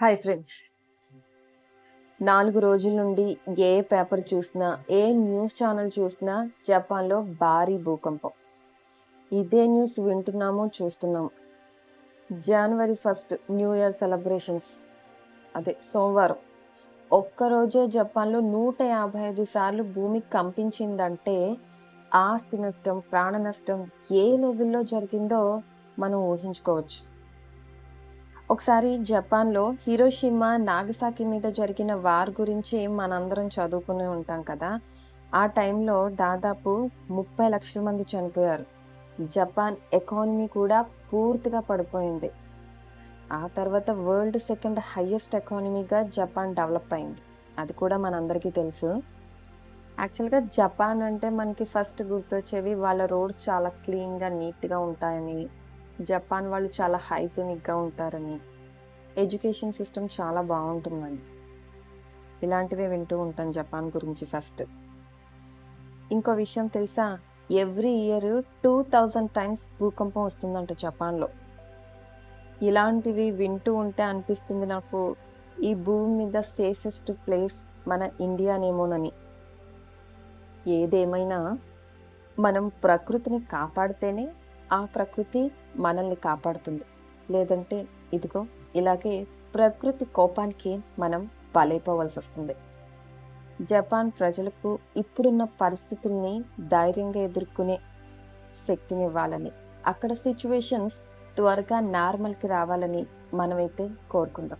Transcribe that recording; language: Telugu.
హాయ్ ఫ్రెండ్స్ నాలుగు రోజుల నుండి ఏ పేపర్ చూసినా ఏ న్యూస్ ఛానల్ చూసినా జపాన్లో భారీ భూకంపం. ఇదే న్యూస్ వింటున్నాము చూస్తున్నాము జనవరి ఫస్ట్ న్యూ ఇయర్ సెలబ్రేషన్స్ అదే సోమవారం. ఒక్కరోజే జపాన్లో నూట యాభై ఐదు సార్లు భూమి కంపించిందంటే ఆస్తి నష్టం ప్రాణ నష్టం ఏ లెవెల్లో జరిగిందో మనం ఊహించుకోవచ్చు. ఒకసారి జపాన్లో హీరోషిమా నాగసాకి మీద జరిగిన వార్ గురించి మనందరం చదువుకుని ఉంటాం కదా. ఆ టైంలో దాదాపు ముప్పై లక్షల మంది చనిపోయారు. జపాన్ ఎకానమీ కూడా పూర్తిగా పడిపోయింది. ఆ తర్వాత వరల్డ్ సెకండ్ హయ్యెస్ట్ ఎకానమీగా జపాన్ డెవలప్ అయింది. అది కూడా మనందరికీ తెలుసు. యాక్చువల్గా జపాన్ అంటే మనకి ఫస్ట్ గుర్తొచ్చేవి వాళ్ళ రోడ్స్ చాలా క్లీన్గా నీట్గా ఉంటాయని జపాన్ వాళ్ళు చాలా హైజీనిక్గా ఉంటారని. ఎడ్యుకేషన్ సిస్టమ్ చాలా బాగుంటుందని. ఇలాంటివే వింటూ ఉంటాను జపాన్ గురించి ఫస్ట్ ఇంకో విషయం తెలుసా? Every year two thousand times భూకంపం వస్తుందంట జపాన్లో. ఇలాంటివి వింటూ ఉంటే అనిపిస్తుంది నాకు ఈ భూమి మీద సేఫెస్ట్ ప్లేస్ మన ఇండియానేమోనని. ఏదేమైనా మనం ప్రకృతిని కాపాడితేనే ఆ ప్రకృతి మనల్ని కాపాడుతుంది. లేదంటే ఇదిగో ఇలాగే ప్రకృతి కోపానికి మనం బలైపోవలసి వస్తుంది. జపాన్ ప్రజలకు ఇప్పుడున్న పరిస్థితుల్ని ధైర్యంగా ఎదుర్కొనే శక్తినివ్వాలని అక్కడ సిచ్యువేషన్స్ త్వరగా నార్మల్కి రావాలని మనమైతే కోరుకుందాం.